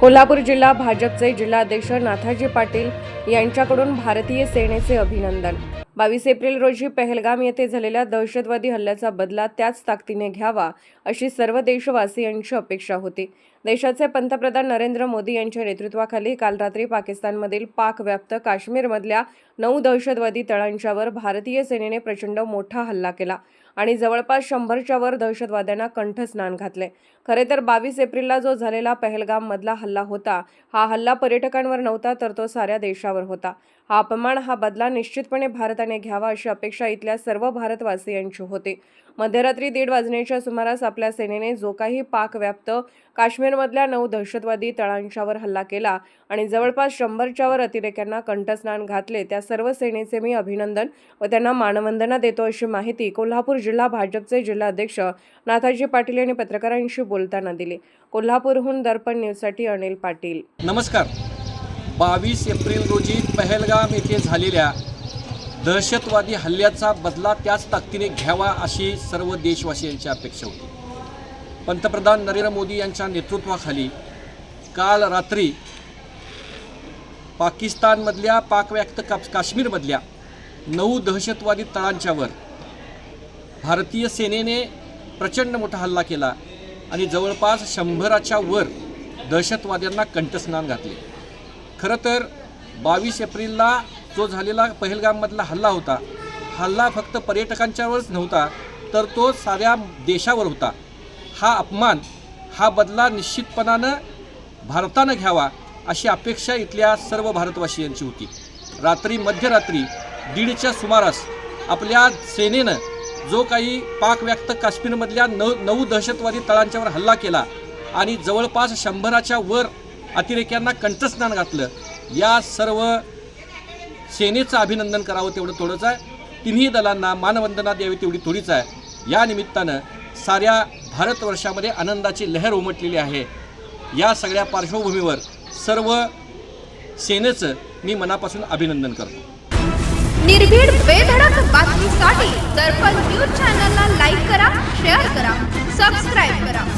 कोल्हापूर जिल्हा भाजपचे जिल्हाध्यक्ष नाथाजी पाटील यांच्याकडून भारतीय सेनेचे अभिनंदन. बावीस एप्रिल रोजी पहलगाम येथे झालेल्या दहशतवादी हल्ल्याचा बदला त्याच ताकदीने घ्यावा अशी सर्व देशवासियांची अपेक्षा होती. देशाचे पंतप्रधान नरेंद्र मोदी यांच्या नेतृत्वाखाली काल रात्री पाकिस्तानमधील पाक व्याप्त काश्मीरमधल्या नऊ दहशतवादी तळांच्यावर भारतीय सेनेने प्रचंड मोठा हल्ला केला. आणि जवळपास शंभरच्या वर दहशतवाद्यांना कंठस्नान घातले. खरे तर बावीस एप्रिलला जो झालेला पहलगाम मधला हल्ला होता हा हल्ला पर्यटकांवर नव्हता तर तो साऱ्या देशावर होता. हा अपमान हा बदला निश्चितपणे भारताने घ्यावा अशी अपेक्षा इथल्या सर्व भारतवासियांची होती. मध्यरात्री दीड वाजण्याच्या सुमारास आपल्या सेनेने जो काही पाक व्याप्त काश्मीरमधल्या नऊ दहशतवादी तळांच्यावर हल्ला केला आणि जवळपास शंभरच्यावर अतिरेक्यांना कंठस्नान घातले त्या सर्व सेनेचे मी अभिनंदन व त्यांना मानवंदना देतो अशी माहिती कोल्हापूर जिल्हा भाजपचे जिल्हाध्यक्ष नाथाजी पाटील यांनी पत्रकारांशी बोलताना दिली. कोल्हापूरहून दर्पण न्यूजसाठी अनिल पाटील. नमस्कार. बावीस एप्रिल रोजी पहलगाम येथे झालेल्या दहशतवादी हल्ल्याचा बदला त्याच ताकदीने घ्यावा अशी सर्व देशवासियांची अपेक्षा होती. पंतप्रधान नरेंद्र मोदी यांच्या नेतृत्वाखाली काल रात्री पाकिस्तानमधल्या पाकव्याप्त का काश्मीरमधल्या नऊ दहशतवादी तळांच्यावर भारतीय सेनेने प्रचंड मोठा हल्ला केला आणि जवळपास शंभराच्या वर दहशतवाद्यांना कंठस्नान घातले. खरं तर बावीस एप्रिलला जो झालेला पहलगाममधला हल्ला होता हल्ला फक्त पर्यटकांच्यावरच नव्हता तर तो साऱ्या देशावर होता. हा अपमान हा बदला निश्चितपणानं भारतानं घ्यावा अशी अपेक्षा इथल्या सर्व भारतवासियांची होती. रात्री मध्यरात्री दीडच्या सुमारास आपल्या सेनेनं जो काही पाकव्याप्त काश्मीरमधल्या नऊ नऊ दहशतवादी तळांच्यावर हल्ला केला आणि जवळपास शंभराच्या वर अतिरेक्यांना कंठस्नान घातलं. या सर्व सेनेचं अभिनंदन करावं तेवढं थोडंच आहे. तिन्ही दलांना मानवंदना द्यावी तेवढी थोडीच आहे. या निमित्तानं साऱ्या भारतवर्षामध्ये आनंदाची लहर उमटलेली आहे. या सगळ्या पार्श्वभूमीवर सर्व सेनेचं मी मनापासून अभिनंदन करतो. निर्भीड बेधडक बातमीसाठी दर्पण न्यूज चॅनलला लाईक करा शेअर करा सबस्क्राईब करा.